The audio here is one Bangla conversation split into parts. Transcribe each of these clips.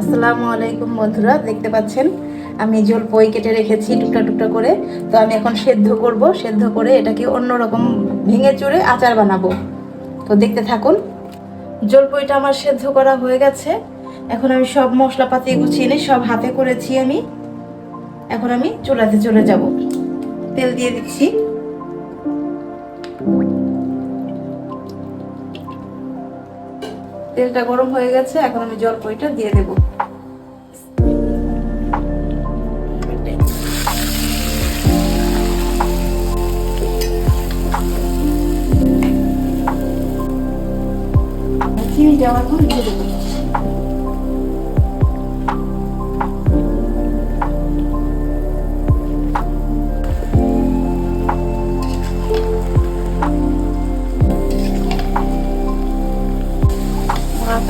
আসসালামু আলাইকুম বন্ধুরা, দেখতে পাচ্ছেন? আমি জল পই কেটে রেখেছি টুকটা টুকটা করে। তো আমি এখন সেদ্ধ করব। সেদ্ধ করে এটাকে অন্যরকম ভেঙে চুরে আচার বানাবো। তো দেখতে থাকুন জলপইটা আমার সেদ্ধ করা হয়ে গেছে। এখন আমি সব মশলাপাতি গুছিয়ে নিই, সব হাতে করেছি আমি। এখন আমি চুলাতে চলে যাব। তেল দিয়ে দিচ্ছি। তেলটা গরম হয়ে গেছে এখন আমি জলপাইটা দিয়ে দেব। চিনিটা পর দিয়ে দেবো।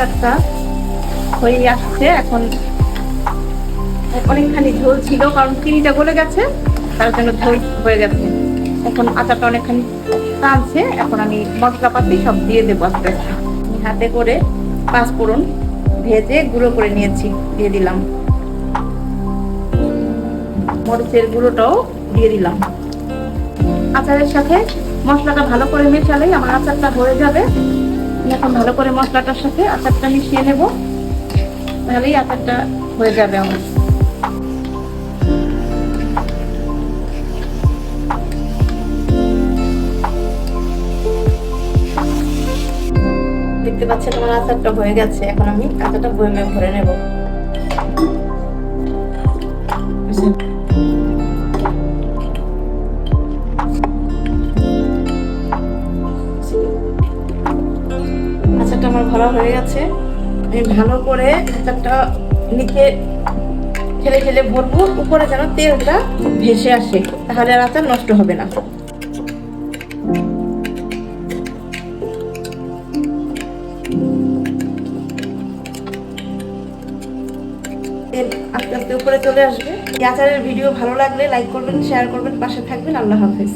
আচারটা হয়ে আসছে। এখন অনেকখানি ঝোল ছিল, কারণ চিনিটা গলে গেছে, তার জন্য ঝোল হয়ে গেছে। এখন আচারটা অনেকখানি টানছে এখন আমি মশলাপাতি সব দিয়ে দেবো আস্তে আস্তে। হাতে করে পাঁচ ফোড়ন ভেজে গুঁড়ো করে নিয়েছি, দিয়ে দিলাম। মরিচের গুঁড়োটাও দিয়ে দিলাম। আচারের সাথে মশলাটা ভালো করে মেশালেই আমার আচারটা হয়ে যাবে। এখন ভালো করে মশলাটার সাথে আচারটা মিশিয়ে নেব। তাহলেই আচারটা হয়ে যাবে আমার। দেখতে পাচ্ছেন আমার আচারটা হয়ে গেছে। এখন আমি আচারটা বয়মে ভরে নেব। আমার ভালো হয়ে গেছে। আমি ভালো করে আচারটা নিচে ঠেলে ঠেলে ভরবো, উপরে যেন তেলটা ভেসে আসে, তাহলে আর আচার নষ্ট হবে না। আস্তে আস্তে উপরে চলে আসবে। আচারের ভিডিও ভালো লাগলে লাইক করবেন, শেয়ার করবেন, পাশে থাকবেন। আল্লাহ হাফেজ।